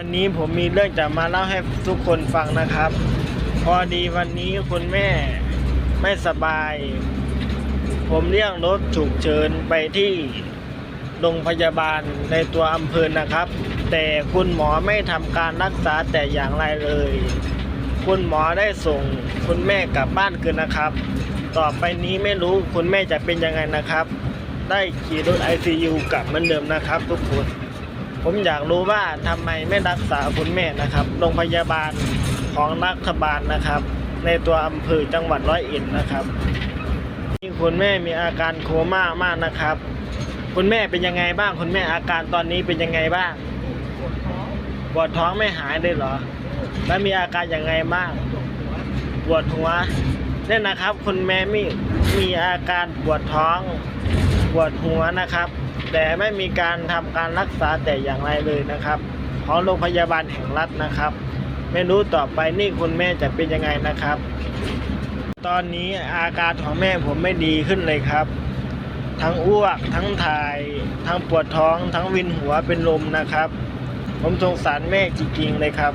วันนี้ผมมีเรื่องจะมาเล่าให้ทุกคนฟังนะครับ พอดีวันนี้คุณแม่ไม่สบาย ผมเรียกรถฉุกเฉินไปที่โรงพยาบาลในตัวอำเภอนะครับ แต่คุณหมอไม่ทำการรักษาแต่อย่างไรเลย คุณหมอได้ส่งคุณแม่กลับบ้านคืนนะครับ ต่อไปนี้ไม่รู้คุณแม่จะเป็นยังไงนะครับ ได้ขี่รถ ICU กลับเหมือนเดิมนะครับ ทุกคน ผมอยากรู้ว่าทำไมไม่รักษาคุณแม่นะครับ โรงพยาบาลของรัฐบาลนะครับ ในตัวอำเภอจังหวัดร้อยเอ็ดนะครับที่คุณแม่มีอาการโคม่ามากนะครับ คุณแม่เป็นยังไงบ้างคุณแม่อาการตอนนี้เป็นยังไงบ้างปวดท้องไม่หายเลยเหรอ แล้วมีอาการยังไงบ้างปวดหัวเนี่ยนะครับ คุณแม่มีมีอาการปวดท้อง ปวดหัวนะครับ แต่ไม่มีการทำการรักษาแต่อย่างไรเลยนะครับของโรงพยาบาลแห่งรัฐนะครับ ไม่รู้ต่อไปนี่คุณแม่จะเป็นยังไงนะครับ ตอนนี้อาการของแม่ผมไม่ดีขึ้นเลยครับ ทั้งอ้วก ทั้งถ่าย ทั้งปวดท้อง ทั้งวินหัวเป็นลมนะครับ ผมสงสารแม่จริงๆเลยครับ